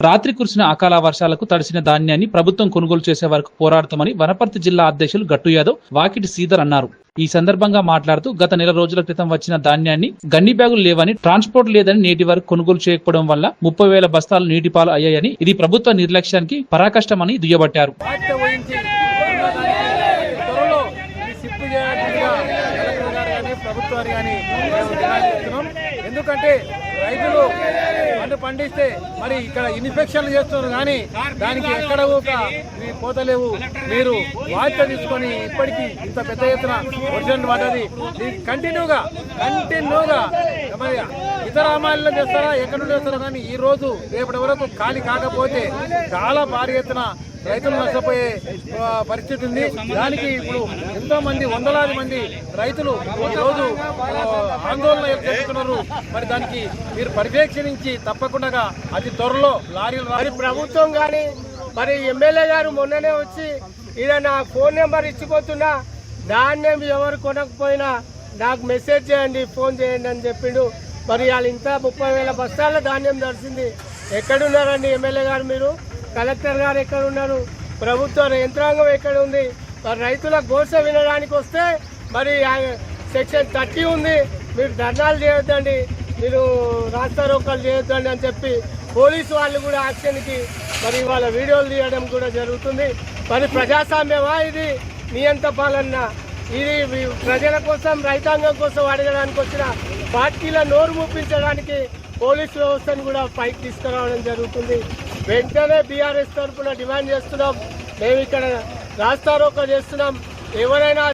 రాత్రి కురిసిన అకాల వర్షాలకు తడిసిన ధాన్యాన్ని ప్రభుత్వం కొనుగోలు చేసే వరకు పోరాడతామని వనపర్తి జిల్లా అధ్యక్షులు గట్టు యాదవ్ వాకిటి శ్రీధర్ అన్నారు. ఈ సందర్భంగా మాట్లాడుతూ గత నెల రోజుల క్రితం వచ్చిన ధాన్యాన్ని గన్ని బ్యాగులు లేవని ట్రాన్స్పోర్ట్ లేదని నేటి వరకు కొనుగోలు చేయకపోవడం వల్ల ముప్పై వేల బస్తాలు నీటిపాలు అయ్యాయని ఇది ప్రభుత్వ నిర్లక్ష్యానికి పరాకష్టమని దుయ్యబట్టారు. ఎందుకంటే రైతులు పండిస్తే మరి ఇక్కడ ఇన్ఫెక్షన్లు చేస్తున్నారు కానీ దానికి ఎక్కడ ఒక పోతలేవు. మీరు బాధ్యత తీసుకొని ఇప్పటికీ ఇంత పెద్ద ఎత్తున వర్షం పడ్డది కంటిన్యూగా కంటిన్యూగా మరి ఇతర అమ్మాయిల్లో చేస్తారా ఎక్కడ నుండి చేస్తారా కానీ ఈ రోజు రేపటి వరకు ఖాళీ కాకపోతే చాలా భారీ ఎత్తున రైతులు నష్టపోయే పరిస్థితి ఉంది. దానికి ఇప్పుడు ఎంతో మంది వందలాది మంది రైతులు ఈ రోజు ఆ, ఆందోళన చేస్తున్నారు. మరి దానికి మీరు పర్యవేక్షణించి తప్పకుండా అతి త్వరలో లారీలు మరి ప్రభుత్వం కానీ మరి ఎమ్మెల్యే గారు మొన్ననే వచ్చి ఈయన నా ఫోన్ నెంబర్ ఇచ్చిపోతున్నా ధాన్యం ఎవరు కొనకపోయినా నాకు మెసేజ్ చేయండి ఫోన్ చేయండి అని చెప్పిండు. మరి వాళ్ళు ఇంత ముప్పై వేల బస్తాల ధాన్యం దర్శింది ఎక్కడున్నారండి ఎమ్మెల్యే గారు మీరు? కలెక్టర్ గారు ఎక్కడ ఉన్నారు? ప్రభుత్వ యంత్రాంగం ఎక్కడ ఉంది? మరి రైతుల గోస వినడానికి వస్తే మరి ఆ సెక్షన్ థర్టీ ఉంది. మీరు ధర్నాలు చేయొద్దండి. మీరు రాస్తా రోకాలు చేయొద్దండి అని చెప్పి పోలీసు వాళ్ళు కూడా యాక్షన్కి మరి వాళ్ళ వీడియోలు తీయడం కూడా జరుగుతుంది. మరి ప్రజాస్వామ్యమా ఇది? నియంత పాలన. ఇది ప్రజల కోసం రైతాంగం కోసం అడగడానికి వచ్చిన పార్టీల నోరు ముప్పించడానికి పోలీస్ వ్యవస్థను కూడా పైకి తీసుకురావడం జరుగుతుంది. వెంటనే బీఆర్ఎస్ తరఫున డిమాండ్ చేస్తున్నాం. మేము ఇక్కడ రాస్తారోకో చేస్తున్నాం. ఎవరైనా